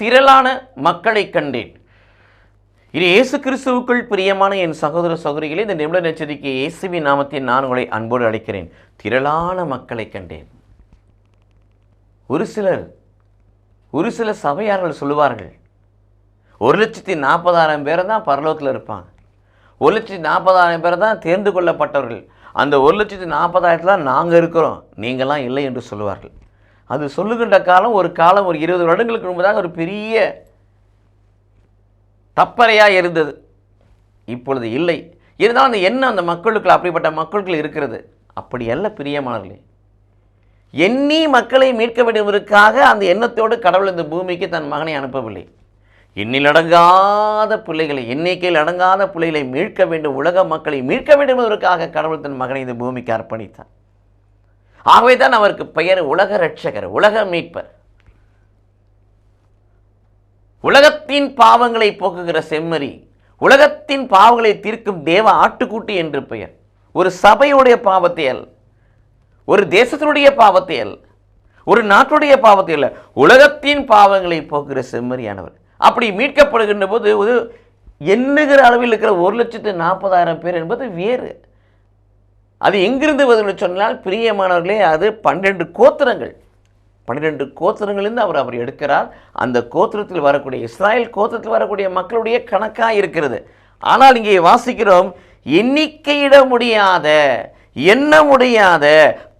திரளான மக்களை கண்டேன். இது இயேசு கிறிஸ்துவுக்குள் பிரியமான என் சகோதர சகோதரிகளே இந்த நிமிட நெச்சரிக்கை இயேசுவி நாமத்தில் நான் உங்களை அன்போடு அழைக்கிறேன். திரளான மக்களை கண்டேன். ஒரு சிலர் ஒரு சில சபையார்கள் சொல்லுவார்கள் ஒரு லட்சத்தி நாற்பதாயிரம் பேர் தான் பரலோகத்தில் இருப்பாங்க. ஒரு லட்சத்தி நாற்பதாயிரம் பேர் தான் தேர்ந்து கொள்ளப்பட்டவர்கள். அந்த ஒரு லட்சத்தி நாற்பதாயிரத்தில் தான் நாங்கள் இருக்கிறோம். நீங்களாம் இல்லை என்று சொல்லுவார்கள். அது சொல்லுகின்ற காலம் ஒரு காலம் ஒரு இருபது வருடங்களுக்கு முன்பதாக ஒரு பெரிய தப்பறையாக இருந்தது. இப்பொழுது இல்லை. இருந்தாலும் அந்த எண்ணம் அந்த மக்களுக்குள் அப்படிப்பட்ட மக்களுக்குள் இருக்கிறது. அப்படி அல்ல பிரியமானவர்களே. எண்ணி மக்களை மீட்க வேண்டியவருக்காக அந்த எண்ணத்தோடு கடவுள் இந்த பூமிக்கு தன் மகனை அனுப்பவில்லை. எண்ணில் அடங்காத பிள்ளைகளை எண்ணிக்கையில் அடங்காத பிள்ளைகளை மீட்க வேண்டும் உலக மக்களை மீட்க வேண்டும் என்பதற்காக கடவுள் தன் மகனை இந்த பூமிக்கு அர்ப்பணித்தான் ஆகவே தான் அவருக்கு பெயர் உலக ரட்சகர் உலக மீட்பர். உலகத்தின் பாவங்களை போக்குகிற செம்மறி உலகத்தின் பாவங்களை தீர்க்கும் தேவ ஆட்டுக்குட்டி என்று பெயர். ஒரு சபையுடைய பாவத்தை அல்ல ஒரு தேசத்தினுடைய பாவத்தை அல்ல ஒரு நாட்டுடைய பாவத்தை அல்ல உலகத்தின் பாவங்களை போக்குகிற செம்மறியானவர். அப்படி மீட்கப்படுகின்ற போது ஒரு எண்ணுகிற அளவில் இருக்கிற ஒரு லட்சத்து நாற்பதாயிரம் பேர் என்பது வேறு. அது எங்கிருந்து வருதுன்னு சொன்னால் பிரியமானவர்களே அது பன்னிரெண்டு கோத்திரங்கள். பன்னிரெண்டு கோத்திரங்களிலிருந்து அவர் அவர் எடுக்கிறார். அந்த கோத்திரத்தில் வரக்கூடிய இஸ்ராயல் கோத்திரத்தில் வரக்கூடிய மக்களுடைய கணக்காக இருக்கிறது. ஆனால் இங்கே வாசிக்கிறோம் எண்ணிக்கையிட முடியாத எண்ண முடியாத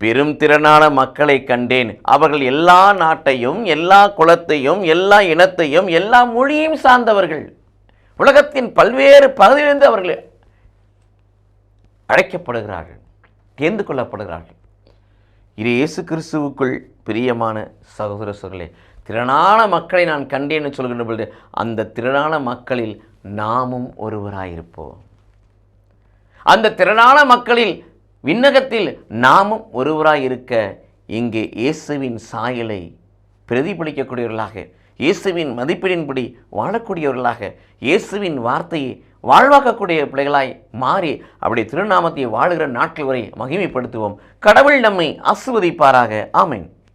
பெரும் திறனான மக்களை கண்டேன். அவர்கள் எல்லா நாட்டையும் எல்லா குலத்தையும் எல்லா இனத்தையும் எல்லா மொழியையும் சார்ந்தவர்கள். உலகத்தின் பல்வேறு பகுதியிலிருந்து அவர்கள் அழைக்கப்படுகிறார்கள். தேர்ந்து கொள்ளப்படுகிறார்கள் இது இயேசு கிறிஸ்துவுக்குள் பிரியமான சகோதர சகோதரர்களே திரளான மக்களை நான் கண்டேன்னு சொல்கின்ற பொழுது அந்த திரளான மக்களில் நாமும் ஒருவராயிருப்போம். அந்த திரளான மக்களில் விண்ணகத்தில் நாமும் ஒருவராயிருக்க இங்கே இயேசுவின் சாயலை பிரதிபலிக்கக்கூடியவர்களாக இயேசுவின் மதிப்பீடின்படி வாழக்கூடியவர்களாக இயேசுவின் வார்த்தையை வாழ்வாக்கக்கூடிய பிள்ளைகளாய் மாறி அப்படி திருநாமத்தை வாழுகிற நாட்கள் வரை மகிமைப்படுத்துவோம். கடவுள் நம்மை ஆசிர்வதிப்பாராக. ஆமேன்.